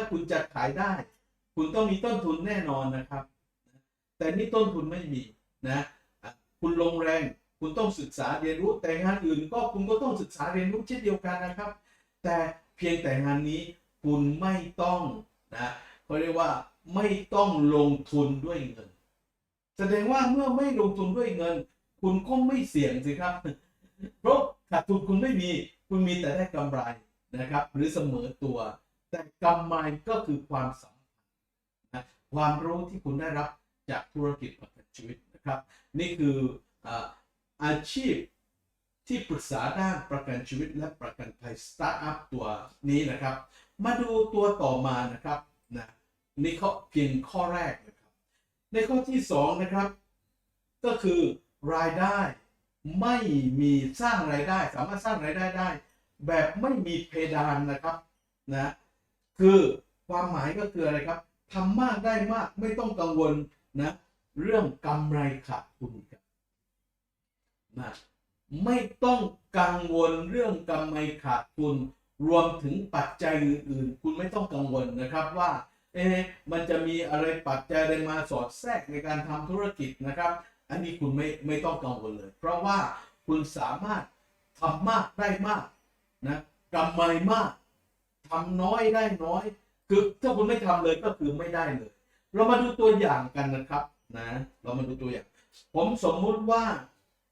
ถ้าคุณจะขายได้ คุณต้องมีต้นทุนแน่นอนนะครับ แต่นี่ต้นทุนไม่มีนะอะคุณลงแรง คุณต้องศึกษาเรียนรู้แต่งานอื่น ก็คุณก็ต้องศึกษาเรียนรู้เช่นเดียวกันนะครับ แต่เพียงแต่งานนี้คุณไม่ต้องนะเขาเรียกว่าไม่ต้องลงทุนด้วยเงิน แสดงว่าเมื่อไม่ลงทุนด้วยเงิน คุณก็ไม่เสี่ยงสิครับ เพราะขาดทุนคุณไม่มี คุณมีแต่ได้กำไรนะครับ หรือเสมอตัว แต่กำไรก็คือความสัมพันธ์นะความรู้ที่คุณได้รับจากธุรกิจประกันชีวิตนะครับ นี่คืออาชีพที่ปรึกษาด้านประกันชีวิตและประกันภัยสตาร์ทอัพตัวนี้นะครับ มาดูตัวต่อมานะครับนะนี่เขาเพียงข้อแรกนะครับ ในข้อที่สองนะครับ ก็คือรายได้ไม่มีสร้างรายได้ สามารถสร้างรายได้ได้ แบบไม่มีเพดานนะครับนะ คือความหมายก็คืออะไรครับทำมากได้มากไม่ต้องกังวลนะเรื่องกำไรขาดทุนครับนะไม่ต้องกังวลเรื่องกำไรขาดทุน รวมถึงปัจจัยอื่นๆ คุณไม่ต้องกังวลนะครับว่าเอ๊ะมันจะมีอะไรปัจจัยอะไรมาสอดแทรกในการทำธุรกิจนะครับ อันนี้คุณไม่ไม่ต้องกังวลเลย เพราะว่าคุณสามารถทำมากได้มากนะกำไรมาก ทำน้อยได้น้อย คือถ้าคุณไม่ทำเลยก็คือไม่ได้เลย เรามาดูตัวอย่างกันนะครับนะ เรามาดูตัวอย่าง ผมสมมุติว่า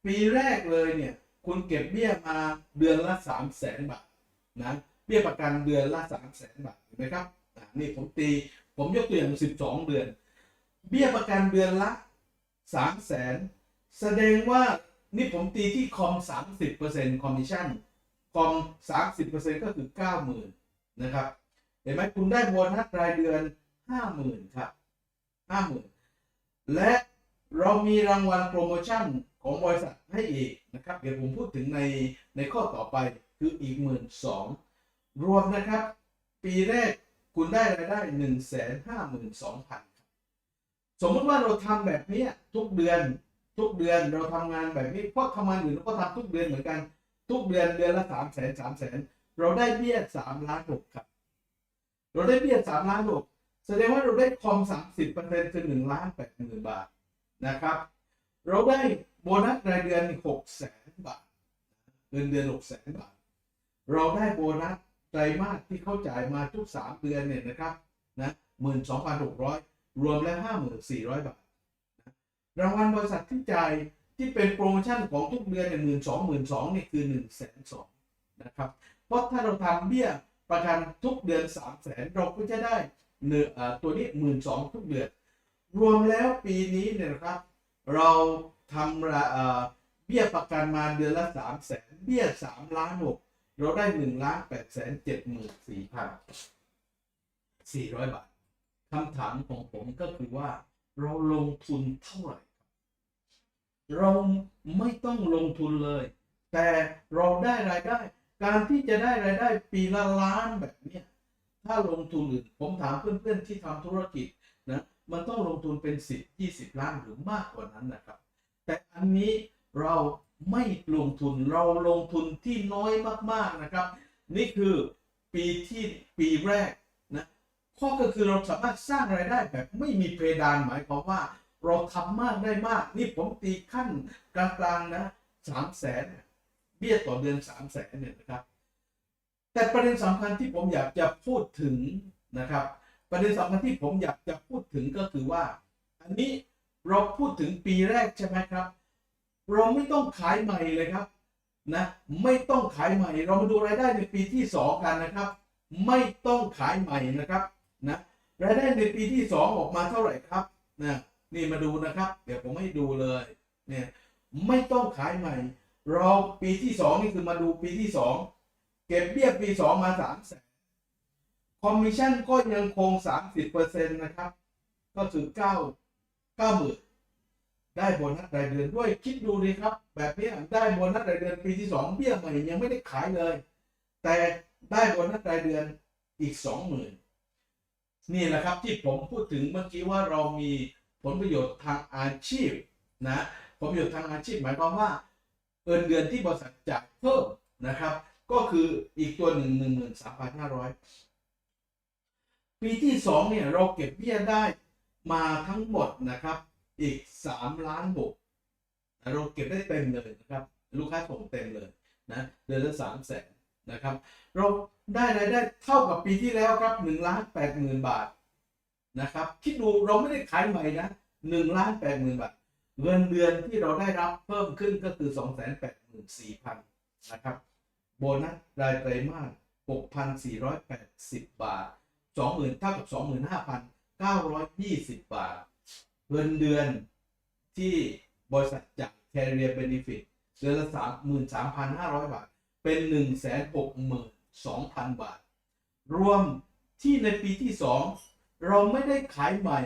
ปีแรกเลยเนี่ย คุณเก็บเบี้ยมาเดือนละสามแสนบาทนะเบี้ยประกันเดือนละสามแสนบาทเห็นไหมครับนี่ผมตีผมยกตัวอย่างสิบสองเดือน เบี้ยประกันเดือนละสามแสนแสดงว่านี่ผมตีที่คอมสามสิบเปอร์เซ็นต์คอมมิชชั่นคอมสามสิบเปอร์เซ็นต์ก็คือเก้าหมื่น นะครับ เห็นไหมคุณได้โบนัสรายเดือนห้าหมื่นครับห้าหมื่นและเรามีรางวัลโปรโมชั่นของบริษัทให้อีกนะครับ เดี๋ยวผมพูดถึงในในข้อต่อไปคืออีกหมื่นสองรวมนะครับ ปีแรกคุณได้รายได้หนึ่งแสนห้าหมื่นสองพันสมมติว่าเราทำแบบนี้ทุกเดือนทุกเดือนเราทำงานแบบนี้เพราะทำงานอื่นเราก็ทำทุกเดือนเหมือนกัน ทุกเดือนเดือนละสามแสนสามแสน เราได้เบี้ยสามล้านหกครับ เราได้เบี้ยสามล้านหกแสดงว่าเราได้คอมสามสิบเปอร์เซ็นต์คือหนึ่งล้านแปดหมื่นบาทนะครับ เราได้โบนัสรายเดือนหกแสนบาทเงินเดือนหกแสนบาท เราได้โบนัสไตรมาสที่เขาจ่ายมาทุกสามเดือนเนี่ยนะครับนะหมื่นสองพันหกร้อยรวมแล้วห้าหมื่นสี่ร้อยบาทรางวัลบริษัทที่จ่ายที่เป็นโปรโมชั่นของทุกเดือนเนี่ยหมื่นสองหมื่นสองนี่คือหนึ่งแสนสอง นะครับเพราะถ้าเราทำเบี้ยประกันทุกเดือนสามแสนเราก็จะได้เนื้อตัวนี้หมื่นทุกเดือน รวมแล้วปีนี้เนี่ยนะครับ เราทำเบี้ยประกันมาเดือนละสามแสนเบี้ยสามล้านหกเราได้หนึ่งล้านแปดแสนเจ็ดหมื่นสี่พันสี่ร้อยบาทคำถามของผมก็คือว่า เราลงทุนเท่าไหร่ เราไม่ต้องลงทุนเลย แต่เราได้รายได้ การที่จะได้รายได้ปีละล้านแบบเนี้ยถ้าลงทุนอื่นผมถามเพื่อนๆที่ทำธุรกิจนะมันต้องลงทุนเป็นสิบยี่สิบล้านหรือมากกว่านั้นนะครับ แต่อันนี้เราไม่ลงทุนเราลงทุนที่น้อยมากๆนะครับ นี่คือปีที่ปีแรกนะข้อก็คือเราสามารถสร้างรายได้แบบไม่มีเพดานหมายความว่า เราทำมากได้มาก นี่ผมตีขั้นกลางๆนะสามแสน เบี้ยต่อเดือนสามแสนเนี่ยนะครับ แต่ประเด็นสำคัญที่ผมอยากจะพูดถึงนะครับ ประเด็นสำคัญที่ผมอยากจะพูดถึงก็คือว่า อันนี้เราพูดถึงปีแรกใช่ไหมครับ เราไม่ต้องขายใหม่เลยครับนะไม่ต้องขายใหม่ เรามาดูรายได้ในปีที่สองกันนะครับ ไม่ต้องขายใหม่นะครับนะรายได้ในปีที่สองออกมาเท่าไหร่ครับนะนี่มาดูนะครับ เดี๋ยวผมให้ดูเลยเนี่ยไม่ต้องขายใหม่ เราปีที่สองนี่คือมาดูปีที่สองเก็บเบี้ยปีสองมาสามแสนคอมมิชชั่นก็ยังคงสามสิบเปอร์เซ็นต์นะครับ ก็คือเก้าเก้าหมื่นได้โบนัสรายเดือนด้วยคิดดูดีครับ แบบนี้ได้โบนัสรายเดือนปีที่สองเบี้ยใหม่ยังไม่ได้ขายเลย แต่ได้โบนัสรายเดือนอีกสองหมื่นนี่แหละครับที่ผมพูดถึงเมื่อกี้ว่าเรามีผลประโยชน์ทางอาชีพนะผลประโยชน์ทางอาชีพหมายความว่า เงินเดือนที่บริษัทจ่ายเพิ่มนะครับ ก็คืออีกตัวหนึ่งหนึ่งหมื่นสามพันห้าร้อยปีที่สองเนี่ยเราเก็บเบี้ยได้มาทั้งหมดนะครับอีกสามล้านหกเราเก็บได้เต็มเลยนะครับ ลูกค้าส่งเต็มเลยนะเดือนละสามแสนนะครับ เราได้รายได้เท่ากับปีที่แล้วครับหนึ่งล้านแปดหมื่นบาทนะครับคิดดูเราไม่ได้ขายใหม่นะหนึ่งล้านแปดหมื่นบาท เงินเดือนที่เราได้รับเพิ่มขึ้นก็คือสองแสนแปดหมื่นสี่พันนะครับ โบนัสรายไตรมาสหกพันสี่ร้อยแปดสิบบาทสองหมื่นเท่ากับสองหมื่นห้าพันเก้าร้อยยี่สิบบาท เงินเดือนที่บริษัทจาก Carrier Benefit เดือนละสามหมื่นสามพันห้าร้อยบาท เป็นหนึ่งแสนหกหมื่นสองพันบาท รวมที่ในปีที่สองเราไม่ได้ขายใหม่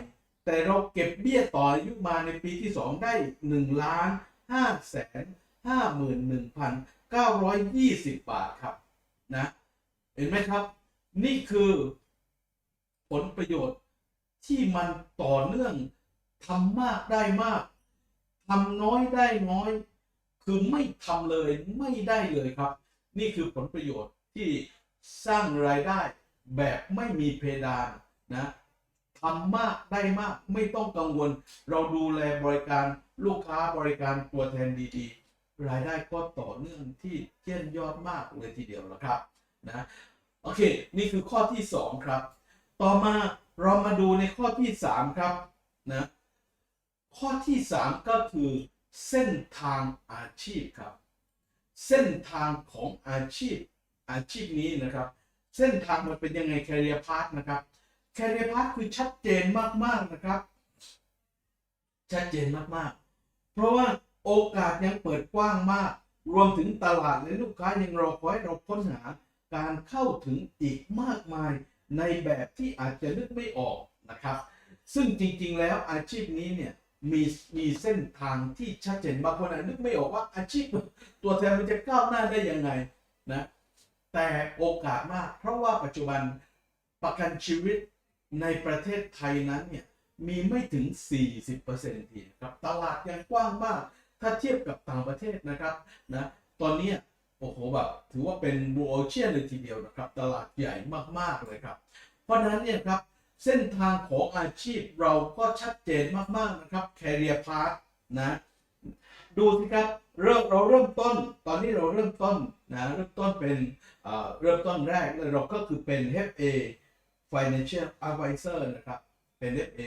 แต่เราเก็บเบี้ยต่ออายุมาในปีที่สองได้หนึ่งล้านห้าแสนห้าหมื่นหนึ่งพันเก้าร้อยยี่สิบบาทครับนะเห็นไหมครับ นี่คือผลประโยชน์ที่มันต่อเนื่องทำมากได้มากทำน้อยได้น้อย คือไม่ทำเลยไม่ได้เลยครับ นี่คือผลประโยชน์ที่สร้างรายได้แบบไม่มีเพดานนะ ทำมากได้มากไม่ต้องกังวล เราดูแลบริการลูกค้าบริการตัวแทนดีๆ รายได้ก็ต่อเนื่องที่เยี่ยนยอดมากเลยทีเดียวนะครับนะโอเค นี่คือข้อที่ 2 ครับ ต่อมาเรามาดูในข้อที่ 3 ครับนะข้อที่ 3 ก็คือเส้นทางอาชีพครับ เส้นทางของอาชีพอาชีพนี้นะครับ เส้นทางมันเป็นยังไงแคเรียพาร์นะครับ แคเรพาร์คือชัดเจนมาก ๆ นะครับ ชัดเจนมาก ๆ เพราะว่าโอกาสยังเปิดกว้างมาก รวมถึงตลาดและลูกค้ายังรอคอยเราค้นหาการเข้าถึงอีกมากมายในแบบที่อาจจะนึกไม่ออกนะครับ ซึ่งจริง ๆ แล้วอาชีพนี้เนี่ยมีมีเส้นทางที่ชัดเจนบางคนอาจจะนึกไม่ออกว่าอาชีพตัวแทนมันจะก้าวหน้าได้ยังไงนะแต่โอกาสมาก เพราะว่าปัจจุบันประกันชีวิต ในประเทศไทยนั้นเนี่ยมีไม่ถึง 40%ทีนะครับตลาดยังกว้างมาก ถ้าเทียบกับต่างประเทศนะครับนะตอนนี้โอ้โหแบบถือว่าเป็นบูโอเชียนเลยทีเดียวนะครับ ตลาดใหญ่มากๆเลยครับ เพราะนั้นเนี่ยครับเส้นทางของอาชีพเราก็ชัดเจนมากๆนะครับ Career Path นะดูสิครับเริ่มเราเริ่มต้น ตอนนี้เราเริ่มต้นนะเริ่มต้นเป็นเริ่มต้นแรกเลยเราก็คือเป็น FA Financial Advisor นะครับ เป็น FA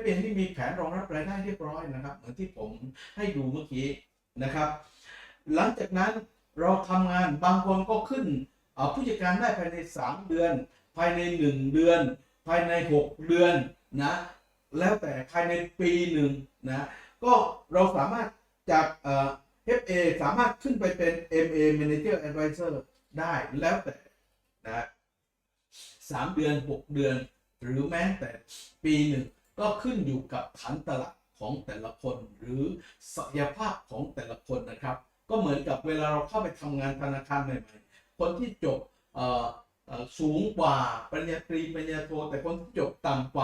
FA ที่มีแผนรองรับรายได้เรียบร้อยนะครับ เหมือนที่ผมให้ดูเมื่อกี้นะครับ หลังจากนั้นเราทำงานบางคนก็ขึ้นผู้จัดการได้ภายใน 3 เดือน ภายใน 1 เดือน ภายใน 6 เดือนนะแล้วแต่ภายในปีหนึ่งนะก็เราสามารถจากเอ่อ FA สามารถขึ้นไปเป็น MA Manager Advisor ได้แล้วแต่นะ สามเดือน 6 เดือน หรือแม้แต่ปีหนึ่ง ก็ขึ้นอยู่กับฐานตลาดของแต่ละคน หรือศักยภาพของแต่ละคนนะครับ ก็เหมือนกับเวลาเราเข้าไปทำงานธนาคารใหม่ๆ คนที่จบสูงกว่าปริญญาตรีปริญญาโทแต่คนที่จบต่ำกว่า